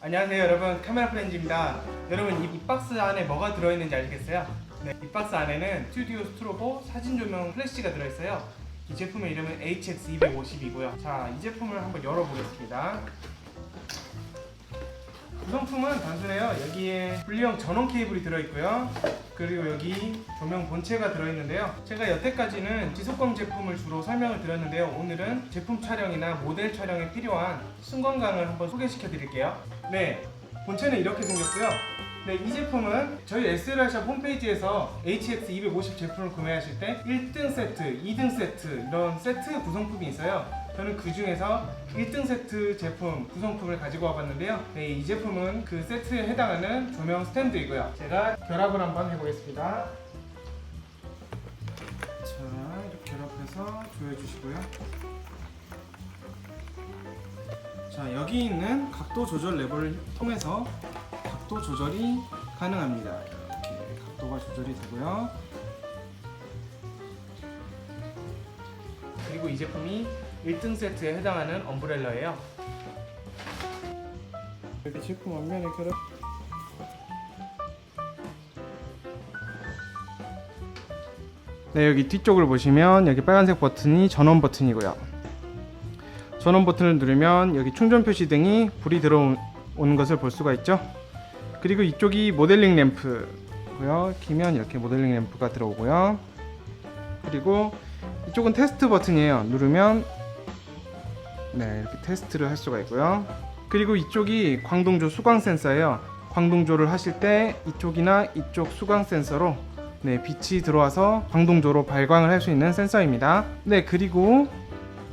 안녕하세요 여러분. 카메라 프렌즈입니다. 여러분 이, 이 박스 안에 뭐가 들어있는지 아시겠어요? 네, 이 박스 안에는 스튜디오 스트로보 사진 조명 플래시가 들어있어요. 이 제품의 이름은 HX250이고요. 자 이 제품을 한번 열어보겠습니다 구성품은 단순해요. 여기에 분리형 전원 케이블이 들어있고요. 그리고 여기 조명 본체가 들어있는데요. 제가 여태까지는 지속광 제품을 주로 설명을 드렸는데요. 오늘은 제품 촬영이나 모델 촬영에 필요한 순광광을 한번 소개시켜 드릴게요. 네 본체는 이렇게 생겼고요. 네, 이 제품은 저희 SLR샵 홈페이지에서 HX250 제품을 구매하실 때 1등 세트, 2등 세트 이런 세트 구성품이 있어요. 저는 그 중에서 1등 세트 제품 구성품을 가지고 와봤는데요. 네, 이 제품은 그 세트에 해당하는 조명 스탠드이고요. 제가 결합을 한번 해보겠습니다. 자, 이렇게 결합해서 조여주시고요. 자, 여기 있는 각도 조절 레버를 통해서 각도 조절이 가능합니다. 이렇게 각도가 조절이 되고요. 그리고 이 제품이 1등 세트에 해당하는 엄브렐러예요. 이렇게 제품 앞면에 결합. 네, 여기 뒤쪽을 보시면 여기 빨간색 버튼이 전원 버튼이고요. 전원 버튼을 누르면 여기 충전 표시 등이 불이 들어오는 것을 볼 수가 있죠. 그리고 이쪽이 모델링 램프고요. 키면 이렇게 모델링 램프가 들어오고요. 그리고 이쪽은 테스트 버튼이에요. 누르면 네 이렇게 테스트를 할 수가 있고요. 그리고 이쪽이 광동조 수광 센서예요. 광동조를 하실 때 이쪽이나 이쪽 수광 센서로 네 빛이 들어와서 광동조로 발광을 할 수 있는 센서입니다. 네 그리고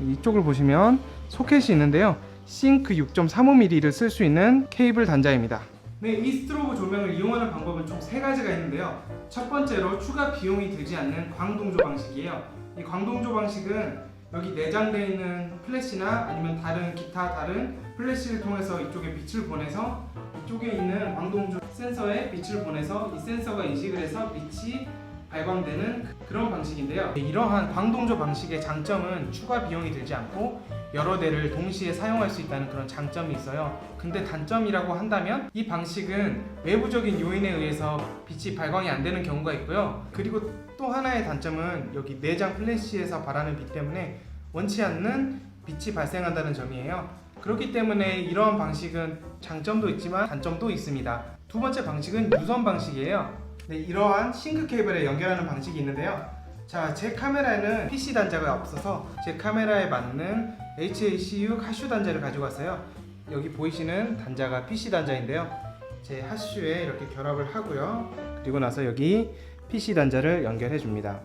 이쪽을 보시면 소켓이 있는데요. 싱크 6.35mm를 쓸 수 있는 케이블 단자입니다. 네, 이 스트로브 조명을 이용하는 방법은 총 세 가지가 있는데요. 첫 번째로 추가 비용이 들지 않는 광동조 방식이에요. 이 광동조 방식은 여기 내장되어 있는 플래시나 아니면 다른 기타 다른 플래시를 통해서 이쪽에 빛을 보내서 이쪽에 있는 광동조 센서에 빛을 보내서 이 센서가 인식을 해서 빛이 발광되는 그런 방식인데요. 이러한 광동조 방식의 장점은 추가 비용이 들지 않고 여러 대를 동시에 사용할 수 있다는 그런 장점이 있어요. 근데 단점이라고 한다면 이 방식은 외부적인 요인에 의해서 빛이 발광이 안 되는 경우가 있고요. 그리고 또 하나의 단점은 여기 내장 플래시에서 발하는 빛 때문에 원치 않는 빛이 발생한다는 점이에요. 그렇기 때문에 이러한 방식은 장점도 있지만 단점도 있습니다. 두 번째 방식은 유선 방식이에요. 네, 이러한 싱크 케이블에 연결하는 방식이 있는데요. 자, 제 카메라에는 PC 단자가 없어서 제 카메라에 맞는 HACU 하슈 단자를 가지고 왔어요. 여기 보이시는 단자가 PC 단자인데요. 제 하슈에 이렇게 결합을 하고요. 그리고 나서 여기 PC 단자를 연결해 줍니다.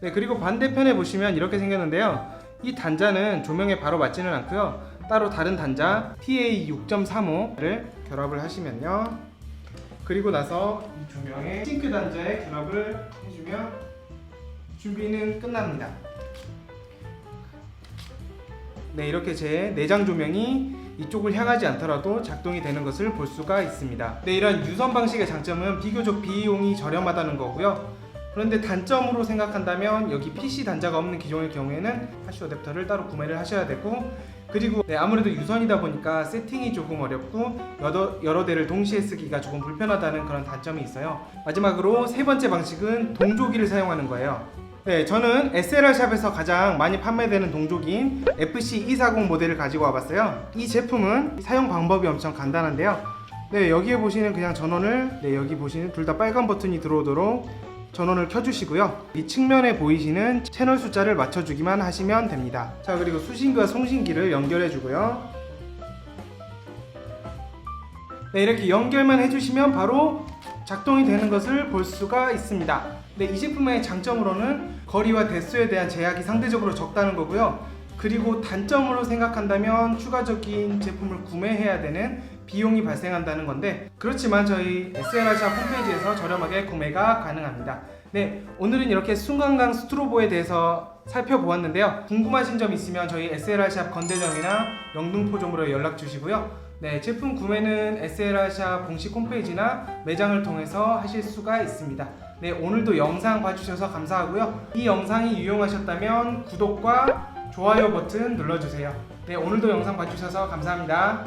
네, 그리고 반대편에 보시면 이렇게 생겼는데요. 이 단자는 조명에 바로 맞지는 않고요. 따로 다른 단자 TA 6.35를 결합을 하시면요. 그리고 나서 이 조명에 싱크 단자에 결합을 해주면 준비는 끝납니다. 네, 이렇게 제 내장 조명이 이쪽을 향하지 않더라도 작동이 되는 것을 볼 수가 있습니다. 네, 이런 유선 방식의 장점은 비교적 비용이 저렴하다는 거고요. 그런데 단점으로 생각한다면 여기 PC 단자가 없는 기종의 경우에는 하시 어댑터를 따로 구매를 하셔야 되고 그리고 네, 아무래도 유선이다 보니까 세팅이 조금 어렵고 여러, 여러 대를 동시에 쓰기가 조금 불편하다는 그런 단점이 있어요. 마지막으로 세 번째 방식은 동조기를 사용하는 거예요. 네, 저는 SLR 샵에서 가장 많이 판매되는 동조기인 FC240 모델을 가지고 와봤어요. 이 제품은 사용 방법이 엄청 간단한데요. 네, 여기에 보시는 그냥 전원을 네, 여기 보시는 둘 다 빨간 버튼이 들어오도록 전원을 켜주시고요. 이 측면에 보이시는 채널 숫자를 맞춰주기만 하시면 됩니다. 자, 그리고 수신기와 송신기를 연결해주고요. 네, 이렇게 연결만 해주시면 바로 작동이 되는 것을 볼 수가 있습니다. 네, 이 제품의 장점으로는 거리와 대수에 대한 제약이 상대적으로 적다는 거고요. 그리고 단점으로 생각한다면 추가적인 제품을 구매해야 되는 비용이 발생한다는 건데 그렇지만 저희 SLR샵 홈페이지에서 저렴하게 구매가 가능합니다. 네, 오늘은 이렇게 순간강 스트로보에 대해서 살펴보았는데요. 궁금하신 점 있으면 저희 SLR샵 건대점이나 영등포점으로 연락 주시고요. 네, 제품 구매는 SLR샵 공식 홈페이지나 매장을 통해서 하실 수가 있습니다. 네, 오늘도 영상 봐주셔서 감사하고요. 이 영상이 유용하셨다면 구독과 좋아요 버튼 눌러주세요. 네, 오늘도 영상 봐주셔서 감사합니다.